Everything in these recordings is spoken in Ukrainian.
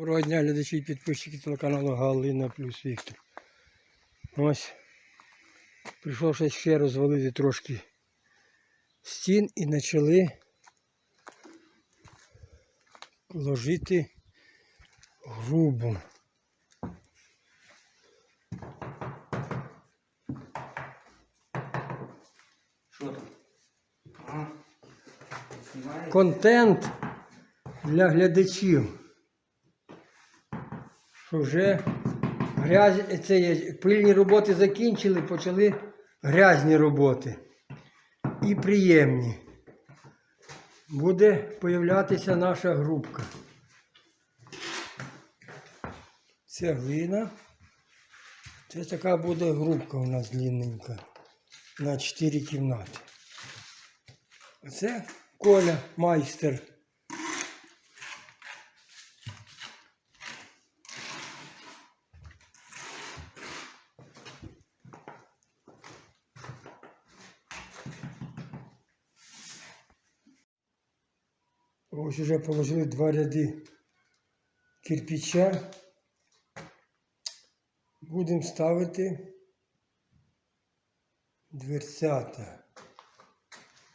Доброго дня, глядачі і підписчики телеканалу Галина плюс Віктор. Ось прийшов ще ще розвалити трошки стін і почали ложити грубу. Що там? Ага. Контент для глядачів. Що вже грязь, це є, пильні роботи закінчили, почали грязні роботи. І приємні. Буде появлятися наша групка. Це глина. Це така буде групка у нас длинненька. На 4 кімнати. Це Коля майстер. Ось вже положили два ряди кирпича. Будемо ставити дверцята.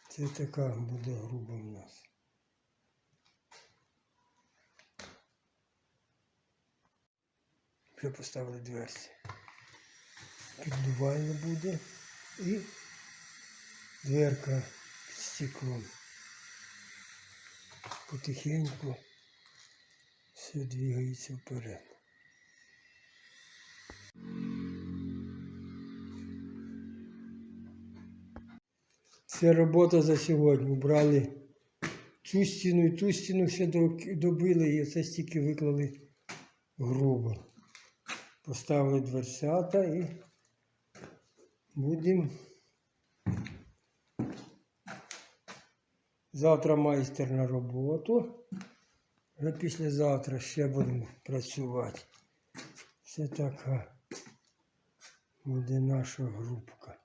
Це така буде груба у нас. Вже поставили дверці. Піддувально буде і дверка під стеклом. Потихеньку все двигається вперед. Це робота за сьогодні. Убрали цю стіну і ту стіну ще добили і це стільки виклали грубо. Поставили дверцята і будемо. Завтра майстер на роботу. Вже післязавтра ще будемо працювати. Це така буде наша групка.